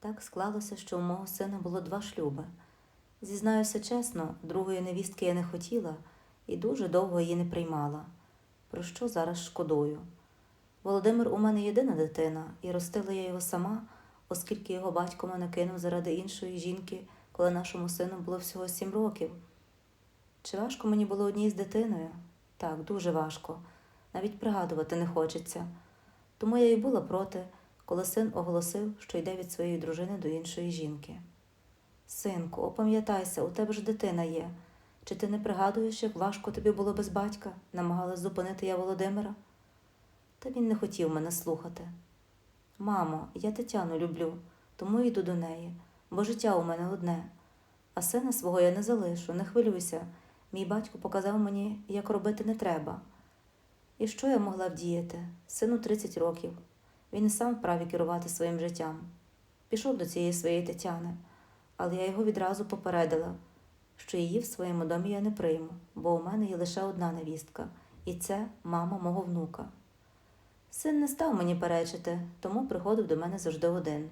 Так склалося, що у мого сина було два шлюби. Зізнаюся чесно, другої невістки я не хотіла і дуже довго її не приймала. Про що зараз шкодую? Володимир у мене єдина дитина, і ростила я його сама, оскільки його батько мене кинув заради іншої жінки, коли нашому сину було всього сім років. Чи важко мені було одній з дитиною? Так, дуже важко. Навіть пригадувати не хочеться. Тому я й була проти, коли син оголосив, що йде від своєї дружини до іншої жінки. Синку, опам'ятайся, у тебе ж дитина є. Чи ти не пригадуєш, як важко тобі було без батька? Намагалась зупинити я Володимира. Та він не хотів мене слухати. Мамо, я Тетяну люблю, тому йду до неї, бо життя у мене одне. А сина свого я не залишу, не хвилюйся. Мій батько показав мені, як робити не треба. І що я могла вдіяти? Сину 30 років. Він і сам вправі керувати своїм життям. Пішов до цієї своєї Тетяни, але я його відразу попередила, що її в своєму домі я не прийму, бо у мене є лише одна невістка, і це мама мого внука. Син не став мені перечити, тому приходив до мене завжди один.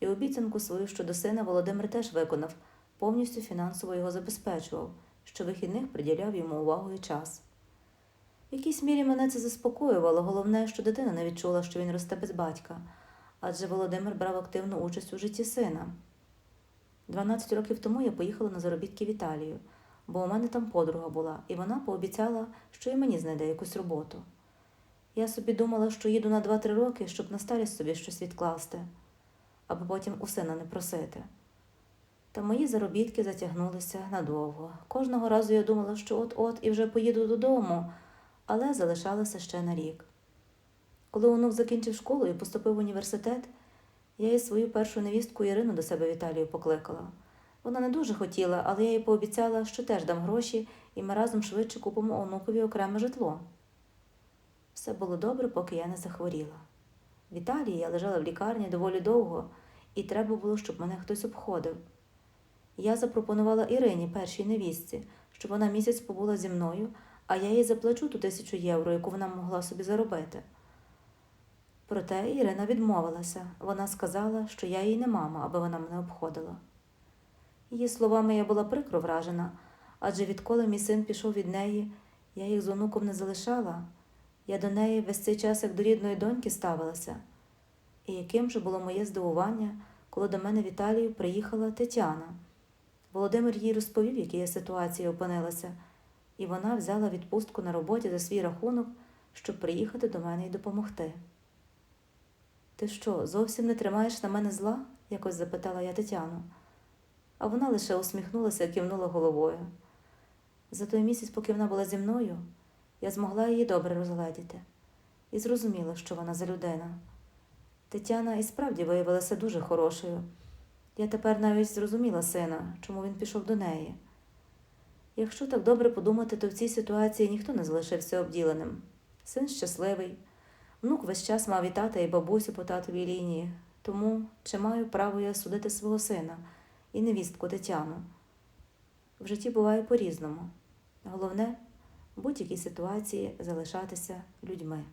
І обіцянку свою щодо сина Володимир теж виконав, повністю фінансово його забезпечував, що вихідних приділяв йому увагу і час. В якійсь мірі мене це заспокоювало, головне, що дитина не відчула, що він росте без батька, адже Володимир брав активну участь у житті сина. 12 років тому я поїхала на заробітки в Італію, бо у мене там подруга була, і вона пообіцяла, що і мені знайде якусь роботу. Я собі думала, що їду на 2-3 роки, щоб на старість собі щось відкласти, аби потім у сина не просити. Та мої заробітки затягнулися надовго. Кожного разу я думала, що от-от і вже поїду додому, але залишалася ще на рік. Коли онук закінчив школу і поступив в університет, я і свою першу невістку Ірину до себе в Італію покликала. Вона не дуже хотіла, але я їй пообіцяла, що теж дам гроші, і ми разом швидше купимо онукові окреме житло. Все було добре, поки я не захворіла. В Італії я лежала в лікарні доволі довго, і треба було, щоб мене хтось обходив. Я запропонувала Ірині, першій невістці, щоб вона місяць побула зі мною, а я їй заплачу ту тисячу євро, яку вона могла собі заробити. Проте Ірина відмовилася. Вона сказала, що я їй не мама, аби вона мене обходила. Її словами я була прикро вражена, адже відколи мій син пішов від неї, я їх з онуком не залишала. Я до неї весь цей час як до рідної доньки ставилася. І яким же було моє здивування, коли до мене в Італію приїхала Тетяна. Володимир їй розповів, в якій я ситуації опинилася, і вона взяла відпустку на роботі за свій рахунок, щоб приїхати до мене і допомогти. Ти що, зовсім не тримаєш на мене зла? якось запитала я Тетяну. А вона лише усміхнулася і кивнула головою. За той місяць, поки вона була зі мною, я змогла її добре розгледіти і зрозуміла, що вона за людина. Тетяна і справді виявилася дуже хорошою. Я тепер навіть зрозуміла сина, чому він пішов до неї. Якщо так добре подумати, то в цій ситуації ніхто не залишився обділеним. Син щасливий, внук весь час мав і тата, і бабусю по татовій лінії, тому чи маю право я судити свого сина і невістку Тетяну? В житті буває по-різному. Головне в будь-якій ситуації залишатися людьми.